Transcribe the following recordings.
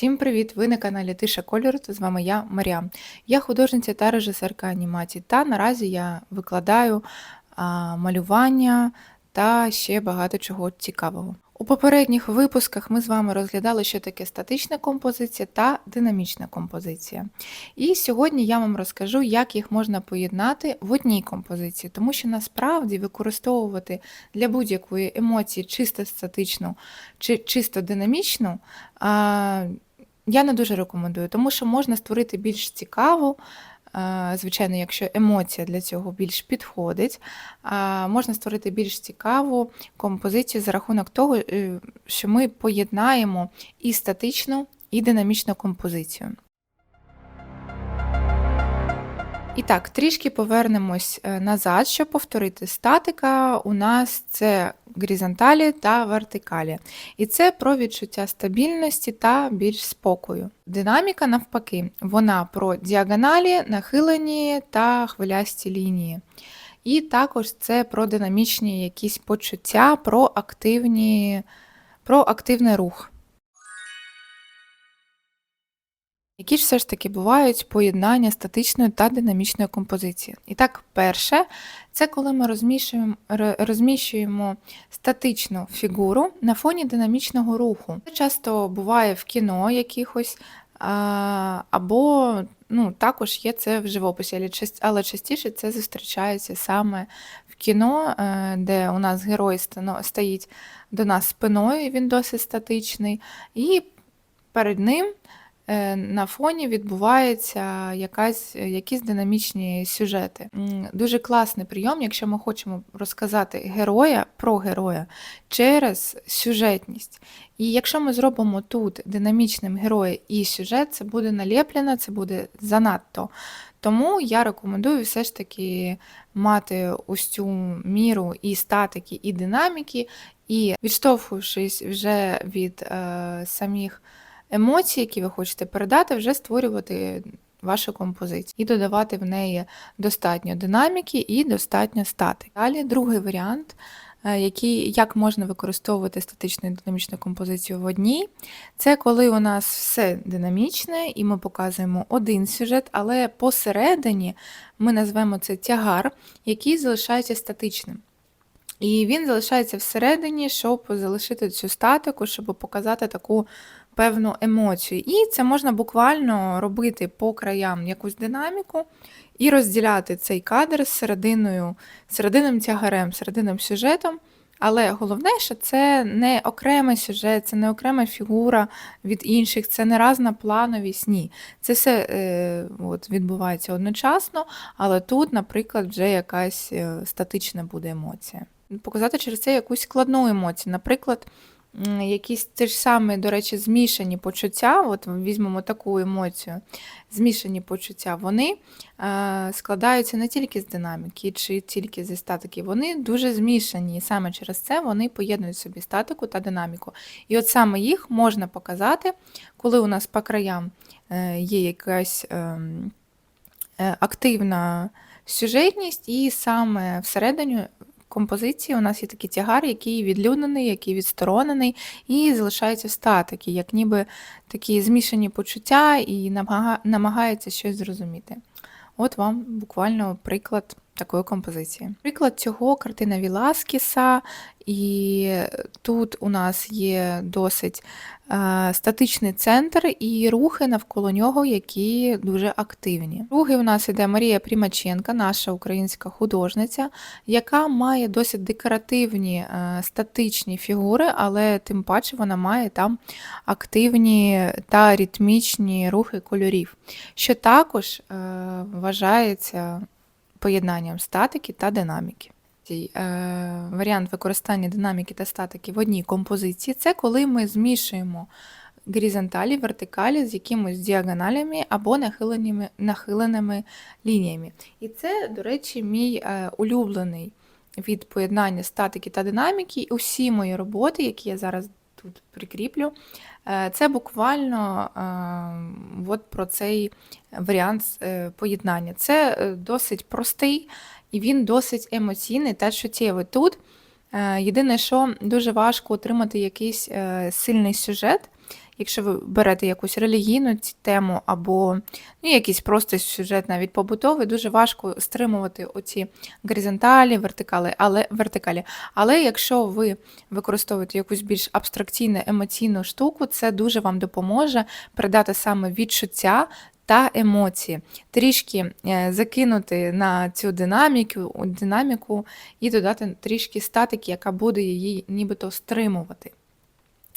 Всім привіт! Ви на каналі Тиша Кольору. З вами я, Марія. Я художниця та режисерка анімації. Та наразі я викладаю а, малювання та ще багато чого цікавого. У попередніх випусках ми з вами розглядали, що таке статична композиція та динамічна композиція. І сьогодні я вам розкажу, як їх можна поєднати в одній композиції, тому що насправді використовувати для будь-якої емоції чисто статичну чи чисто динамічну. Я не дуже рекомендую, тому що можна створити більш цікаву, звичайно, якщо емоція для цього більш підходить, можна створити більш цікаву композицію за рахунок того, е, що ми поєднаємо і статичну, і динамічну композицію. І так, трішки повернемось е, назад, щоб повторити. Статика у нас це горизонталі та вертикалі. І це про відчуття стабільності та більш спокою. Динаміка, навпаки, вона про діагоналі, нахилені та хвилясті лінії. І також це про динамічні якісь почуття, про, активні, про активний рух. Які ж все ж таки бувають поєднання статичної та динамічної композиції? І так, перше, це коли ми розміщуємо, розміщуємо статичну фігуру на фоні динамічного руху. Це часто буває в кіно якихось, або ну, також є це в живописі, але частіше це зустрічається саме в кіно, е, де у нас герой стоїть до нас спиною, він досить статичний, і перед ним на фоні відбуваються якась, якісь динамічні сюжети. Дуже класний прийом, якщо ми хочемо розказати героя про героя через сюжетність. І якщо ми зробимо тут динамічним героя і сюжет, це буде наліплено, це буде занадто. Тому я рекомендую все ж таки мати ось цю міру і статики, і динаміки, і відштовхуючись вже від е, самих емоцій, які ви хочете передати, вже створювати вашу композицію і додавати в неї достатньо динаміки і достатньо статики. Далі другий варіант, е, який, як можна використовувати статичну і динамічну композицію в одній, це коли у нас все динамічне, і ми показуємо один сюжет, але посередині ми назвемо це тягар, який залишається статичним. І він залишається всередині, щоб залишити цю статику, щоб показати таку певну емоцію. І це можна буквально робити по краям якусь динаміку і розділяти цей кадр з серединою, серединним тягарем, серединним сюжетом. Але головне, що це не окремий сюжет, це не окрема фігура від інших, це не разна плановість, ні. Це все е, от, відбувається одночасно, але тут, наприклад, вже якась е, статична буде емоція. Показати через це якусь складну емоцію. Наприклад, якісь ті ж самі, до речі, змішані почуття, от візьмемо таку емоцію, змішані почуття, вони е, складаються не тільки з динаміки чи тільки зі статики, вони дуже змішані, і саме через це вони поєднують собі статику та динаміку. І от саме їх можна показати, коли у нас по краям е, є якась ем, е, активна сюжетність, і саме всередині композиції у нас є такий тягар, який відлюднений, який відсторонений, і залишається статики, як ніби такі змішані почуття і намага- намагається щось зрозуміти. От вам буквально приклад такої композиції. Приклад цього картина Віласкіса, і тут у нас є досить е, статичний центр і рухи навколо нього, які дуже активні. Другий у нас іде Марія Примаченка, наша українська художниця, яка має досить декоративні е, статичні фігури, але тим паче вона має там активні та ритмічні рухи кольорів, що також е, вважається поєднанням статики та динаміки. Цей, е, Варіант використання динаміки та статики в одній композиції це коли ми змішуємо горизонталі, вертикалі з якимось діагоналями або нахиленими, нахиленими лініями. І це, до речі, мій е, улюблений від поєднання статики та динаміки. Усі мої роботи, які я зараз тут прикріплю, це буквально е, от про цей варіант е, поєднання. Це е, досить простий і він досить емоційний та чуттєвий. Тут е, єдине, що дуже важко отримати якийсь е, сильний сюжет, якщо ви берете якусь релігійну тему або ну, якийсь просто сюжет навіть побутовий, дуже важко стримувати оці горизонталі, вертикалі, але, вертикалі. але якщо ви використовуєте якусь більш абстракційну емоційну штуку, це дуже вам допоможе передати саме відчуття та емоції, трішки е, закинути на цю динаміку, динаміку і додати трішки статики, яка буде її нібито стримувати.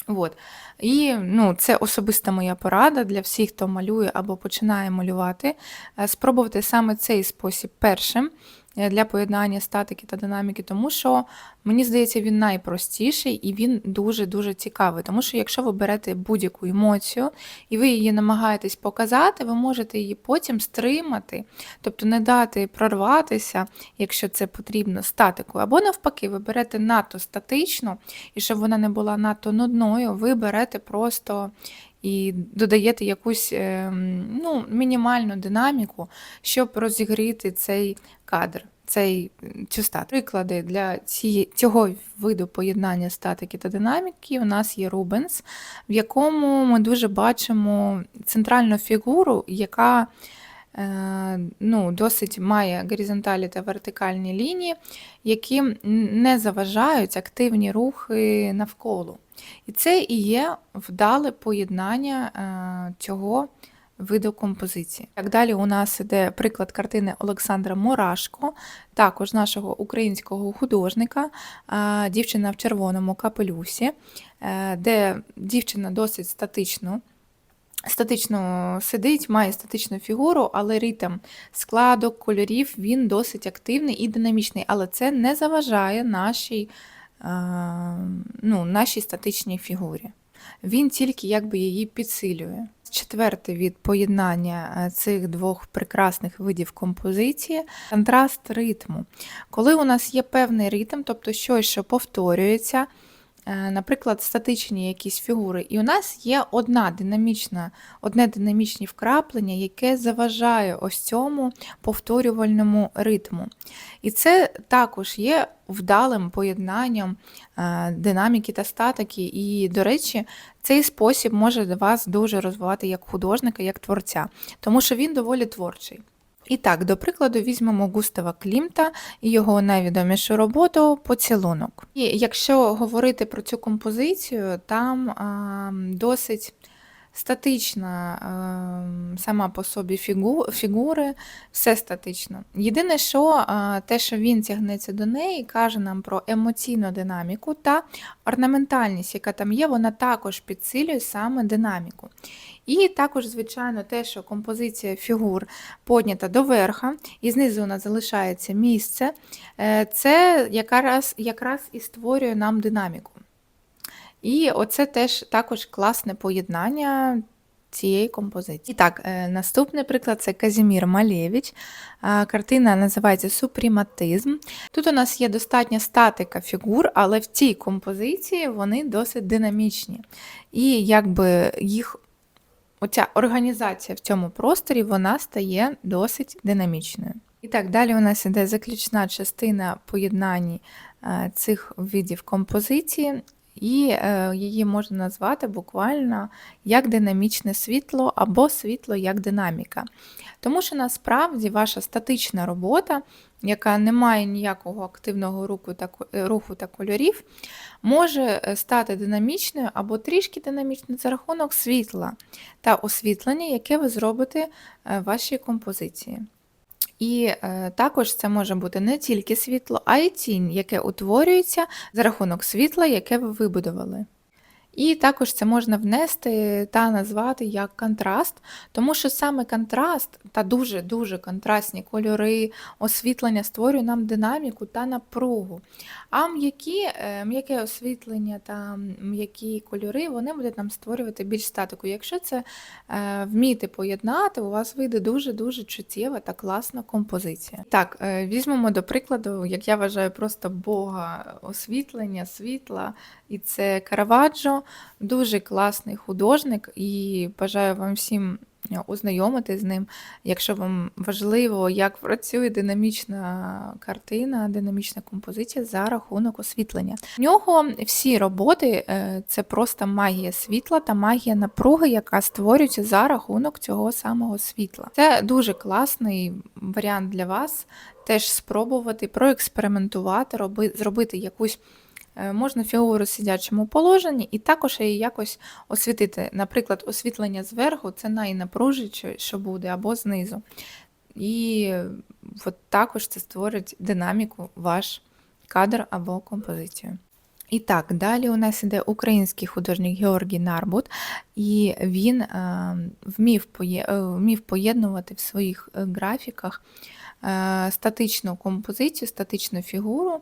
От. І ну, це особиста моя порада для всіх, хто малює або починає малювати. Е, Спробувати саме цей спосіб першим для поєднання статики та динаміки, тому що мені здається, він найпростіший і він дуже-дуже цікавий. Тому що якщо ви берете будь-яку емоцію і ви її намагаєтесь показати, ви можете її потім стримати, тобто не дати прорватися, якщо це потрібно, статикою. Або навпаки, ви берете надто статично, і щоб вона не була надто нудною, ви берете просто і додаєте якусь ем, ну, мінімальну динаміку, щоб розігріти цей кадр. Цей цю статику. Приклади для цього виду поєднання статики та динаміки у нас є Рубенс, в якому ми дуже бачимо центральну фігуру, яка е, ну, досить має горизонталі та вертикальні лінії, які не заважають активні рухи навколо. І це і є вдале поєднання е, цього виду композиції. Так далі у нас іде приклад картини Олександра Мурашко, також нашого українського художника, е, дівчина в червоному капелюсі, е, де дівчина досить статично. Статично сидить, має статичну фігуру, але ритм складок, кольорів він досить активний і динамічний, але це не заважає нашій, ну, нашій статичній фігурі. Він тільки якби її підсилює. Четверте від поєднання е, цих двох прекрасних видів композиції контраст ритму. Коли у нас є певний ритм, тобто щось, що повторюється, е, наприклад, статичні якісь фігури, і у нас є одна динамічна, одне динамічне вкраплення, яке заважає ось цьому повторювальному ритму. І це також є вдалим поєднанням е, динаміки та статики. І, до речі, цей спосіб може вас дуже розвивати як художника, як творця, тому що він доволі творчий. І так, до прикладу, візьмемо Густава Клімта і його найвідомішу роботу Поцілунок. І якщо говорити про цю композицію, там а, досить статична а, сама по собі фігу, фігури, все статично. Єдине, що а, те, що він тягнеться до неї, каже нам про емоційну динаміку та орнаментальність, яка там є, вона також підсилює саме динаміку. І також, звичайно, те, що композиція фігур поднята до верха, і знизу нас залишається місце, е, це якраз, якраз і створює нам динаміку. І оце теж також класне поєднання цієї композиції. І так, е, наступний приклад це Казімір Малєвич. Картина називається Супріматизм. Тут у нас є достатня статика фігур, але в цій композиції вони досить динамічні. І якби їх оця організація в цьому просторі вона стає досить динамічною. І так, далі у нас іде заключна частина поєднання е, цих видів композиції, і е, її можна назвати буквально як динамічне світло або світло як динаміка. Тому що насправді ваша статична робота, яка не має ніякого активного руху та, е, руху та кольорів, може е, стати динамічною або трішки динамічною за рахунок світла та освітлення, яке ви зробите в вашій композиції. І е, також це може бути не тільки світло, а й тінь, яке утворюється за рахунок світла, яке ви вибудували. І також це можна внести та назвати як контраст, тому що саме контраст та дуже-дуже контрастні кольори, освітлення створює нам динаміку та напругу. А м'які, е, м'яке освітлення та м'які кольори вони будуть нам створювати більш статику. Якщо це е, вміти поєднати, у вас вийде дуже-дуже чуттєва та класна композиція. Так, е, візьмемо до прикладу, як я вважаю, просто Бога освітлення, світла, і це Караваджо, дуже класний художник, і бажаю вам всім е, ознайомитись з ним, якщо вам важливо, як працює динамічна картина, динамічна композиція за рахунок освітлення. В нього всі роботи е, це просто магія світла та магія напруги, яка створюється за рахунок цього самого світла. Це дуже класний варіант для вас теж спробувати проекспериментувати, роби, зробити якусь. Е, Можна фігуру в сидячому положенні і також її якось освітити. Наприклад, освітлення зверху це найнапружче, що буде, або знизу. І от також це створить динаміку ваш кадр або композицію. І так, далі у нас іде український художник Георгій Нарбут, і він е, е, вмів поєднувати в своїх графіках статичну композицію, статичну фігуру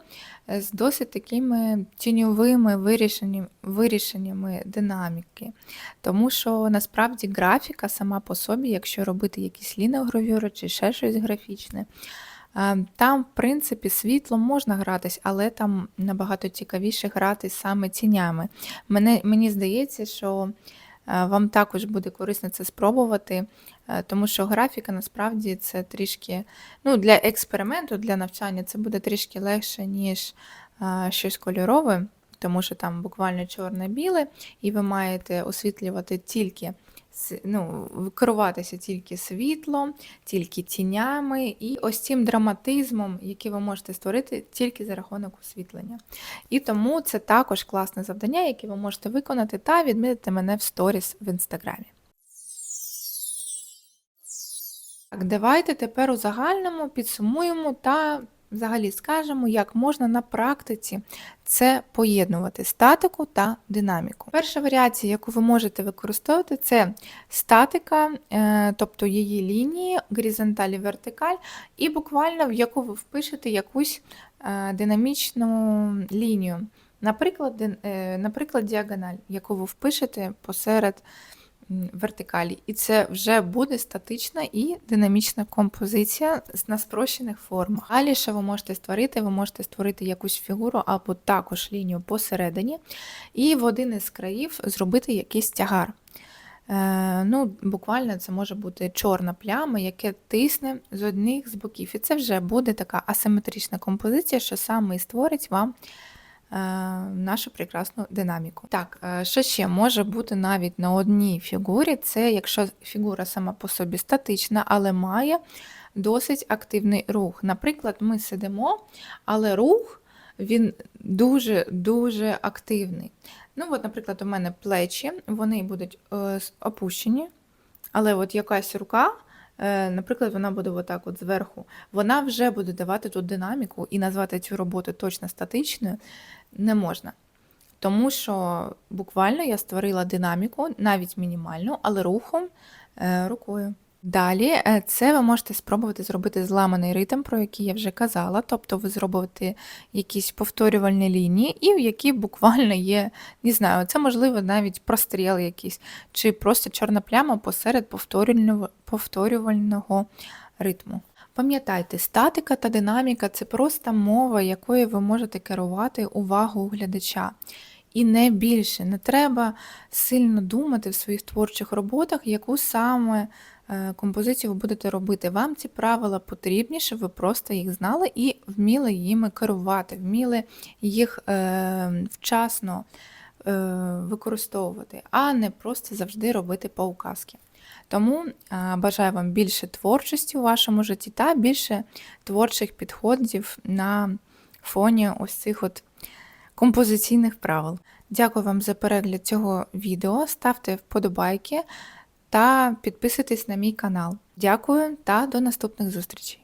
е, з досить такими тіньовими вирішеннями, вирішеннями динаміки. Тому що насправді графіка сама по собі, якщо робити якісь ліногравюри чи ще щось графічне, е, там, в принципі, світлом можна гратись, але там набагато цікавіше грати саме тінями. Мене, мені здається, що е, вам також буде корисно це спробувати, е, тому що графіка насправді це трішки ну, для експерименту, для навчання це буде трішки легше, ніж е, щось кольорове, тому що там буквально чорне-біле, і ви маєте освітлювати тільки ну, керуватися тільки світлом, тільки тінями і ось цим драматизмом, який ви можете створити тільки за рахунок освітлення. І тому це також класне завдання, яке ви можете виконати та відмітити мене в сторіс в інстаграмі. Так, давайте тепер у загальному підсумуємо та взагалі скажемо, як можна на практиці це поєднувати статику та динаміку. Перша варіація, яку ви можете використовувати, це статика, е, тобто її лінії, горизонталь і вертикаль, і буквально в яку ви впишете якусь е, динамічну лінію. Наприклад, е, наприклад, діагональ, яку ви впишете посеред вертикалі. І це вже буде статична і динамічна композиція на спрощених формах. Далі, що ви можете створити? Ви можете створити якусь фігуру або також лінію посередині, і в один із країв зробити якийсь тягар. Е, ну, буквально це може бути чорна пляма, яке тисне з одних з боків. І це вже буде така асиметрична композиція, що саме і створить вам нашу прекрасну динаміку. Так, е, що ще може бути навіть на одній фігурі, це якщо фігура сама по собі статична, але має досить активний рух. Наприклад, ми сидимо, але рух він дуже-дуже активний. Ну, от, наприклад, у мене плечі, вони будуть е, опущені, але от якась рука, е, наприклад, вона буде отак от зверху, вона вже буде давати тут динаміку, і назвати цю роботу точно статичною не можна. Тому що буквально я створила динаміку, навіть мінімальну, але рухом е, рукою. Далі е, це ви можете спробувати зробити зламаний ритм, про який я вже казала. Тобто ви зробите якісь повторювальні лінії, і в які буквально є, не знаю, це можливо навіть простріл якийсь, чи просто чорна пляма посеред повторювального, ритму. Пам'ятайте, статика та динаміка це просто мова, якою ви можете керувати увагу глядача. І не більше. Не треба сильно думати в своїх творчих роботах, яку саме композицію ви будете робити. Вам ці правила потрібні, щоб ви просто їх знали і вміли їми керувати, вміли їх е, вчасно е, використовувати, а не просто завжди робити по указки. Тому е, бажаю вам більше творчості у вашому житті та більше творчих підходів на фоні ось цих от композиційних правил. Дякую вам за перегляд цього відео. Ставте вподобайки та підписуйтесь на мій канал. Дякую та до наступних зустрічей!